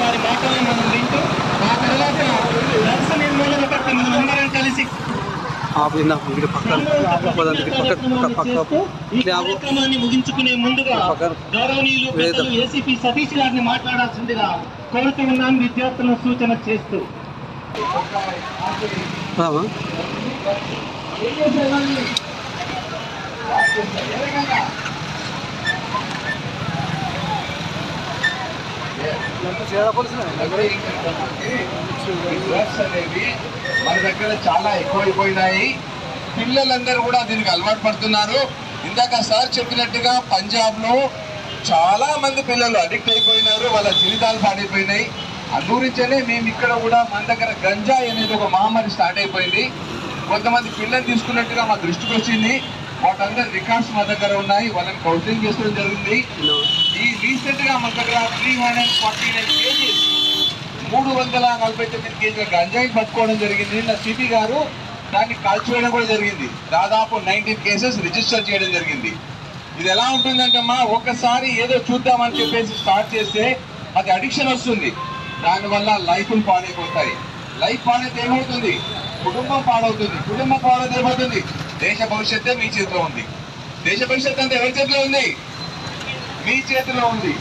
వారి మాటలను మనం వింటూ ఆ తర్వాత నర్సు నిర్మూలన పట్ల మనం అందరం కలిసి. కార్యక్రమాన్ని ముగించుకునే ముందుగా. గౌరవనీయులు ఏసీపీ సతీష్ గారిని మాట్లాడాల్సిందిగా కోరుతూ ఉన్నాం విద్యార్థులను సూచన చేస్తూ డ్రగ్స్ అనేవి మన దగ్గర చాలా ఎక్కువైపోయినాయి. పిల్లలందరూ కూడా దీనికి అలవాటు పడుతున్నారు. ఇందాక సార్ చెప్పినట్టుగా పంజాబ్లో చాలా మంది పిల్లలు అడిక్ట్ అయిపోయినారు. వాళ్ళ జీవితాలు పాడైపోయినాయి. అందుగురించనే మేము ఇక్కడ కూడా మన దగ్గర గంజాయి అనేది ఒక మహమ్మారి స్టార్ట్ అయిపోయింది. కొంతమంది పిల్లలు తీసుకున్నట్టుగా మా దృష్టికి వచ్చింది. వాటందరి రికార్డ్స్ మా దగ్గర ఉన్నాయి. వాళ్ళని కౌన్సిలింగ్ చేసుకోవడం జరిగింది. ఈ రీసెంట్గా మన దగ్గర three hundred forty nine kgs మూడు వందల నలభై తొమ్మిది కేజీల గంజాయి పట్టుకోవడం జరిగింది. నిన్న సిపి గారు దాన్ని కాల్చివేయడం కూడా జరిగింది. దాదాపు నైన్టీన్ కేసెస్ రిజిస్టర్ చేయడం జరిగింది. ఇది ఎలా ఉంటుందంటమ్మా? ఒకసారి ఏదో చూద్దామని చెప్పేసి స్టార్ట్ చేస్తే అది అడిక్షన్ వస్తుంది. దానివల్ల లైఫ్లు పాడైపోతాయి. లైఫ్ పాడైతే ఏమవుతుంది? కుటుంబం పాడవుతుంది. కుటుంబం పాడైతే ఏమవుతుంది? దేశ భవిష్యత్తే మీ చేతిలో ఉంది. దేశ భవిష్యత్తు అంతా ఎవరి చేతిలో ఉంది? మీ చేతిలో ఉంది.